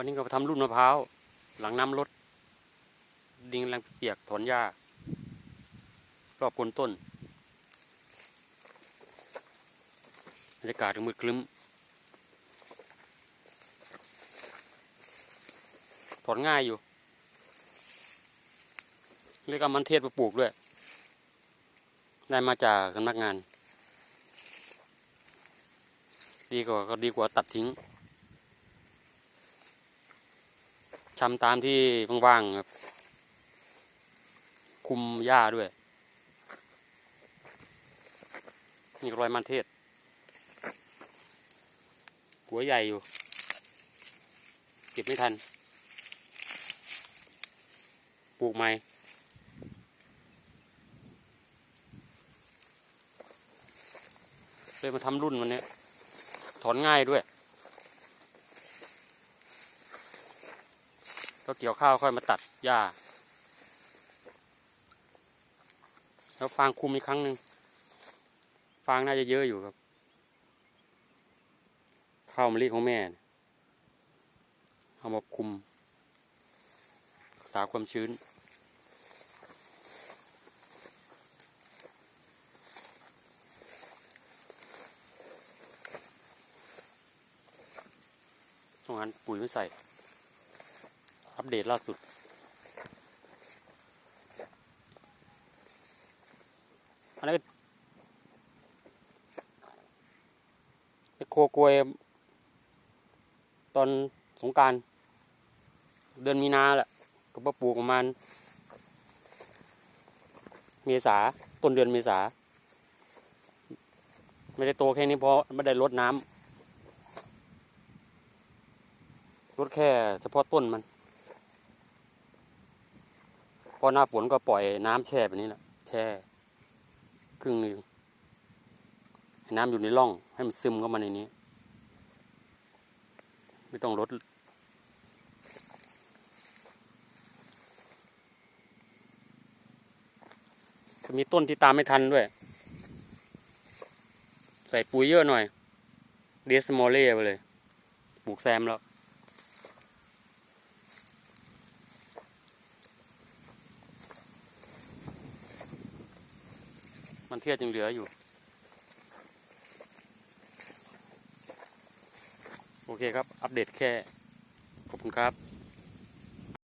วันนี้ก็ไปทำรุ่นมะพร้าว หลังน้ำลด ดินแรงเปียกถอนหญ้ารอบโคนต้นบรรยากาศมืดคลึ้ม ถอนง่ายอยู่ เรียกเอามันเทศมาปลูกด้วย ได้มาจากสำนักงาน ดีกว่าก็ดีกว่าตัดทิ้ง ชำตามที่ว่างๆครับ คุมหญ้าด้วย นี่ก็รอยมันเทศ หัวใหญ่อยู่ เก็บไม่ทัน ปลูกใหม่เลยมาทำรุ่นวันนี้ถอนง่ายด้วย ก็เกี่ยวข้าวค่อยมาตัดหญ้า แล้วฟางคุมอีกครั้งหนึ่งฟางน่าจะเยอะอยู่ครับ ข้าวมะลิของแม่ เอามาคุม รักษาความชื้นช่วงนั้นปุ๋ยไม่ใส่ อัปเดตล่าสุดอันนี้ไอโคกลวย ตอนสงการ เดือนมีนาแหละ ก็มาปลูกประมาณ เมษา ต้นเดือนเมษา ไม่ได้โตแค่นี้เพราะไม่ได้รดน้ำลดแค่เฉพาะต้นมัน พอหน้าฝนก็ปล่อยน้ำแช่แบบนี้แหละแช่ครึ่งหนึ่งให้น้ำอยู่ในร่อง ให้มันซึมเข้ามาในนี้ ไม่ต้องลดจะมีต้นที่ตามไม่ทันด้วย ใส่ปุ๋ยเยอะหน่อย เดสมอลเล่ไปเลย ปลูกแซมแล้ว มันเทียดยังเหลืออยู่ โอเคครับ อัปเดตแค่ ขอบคุณครับ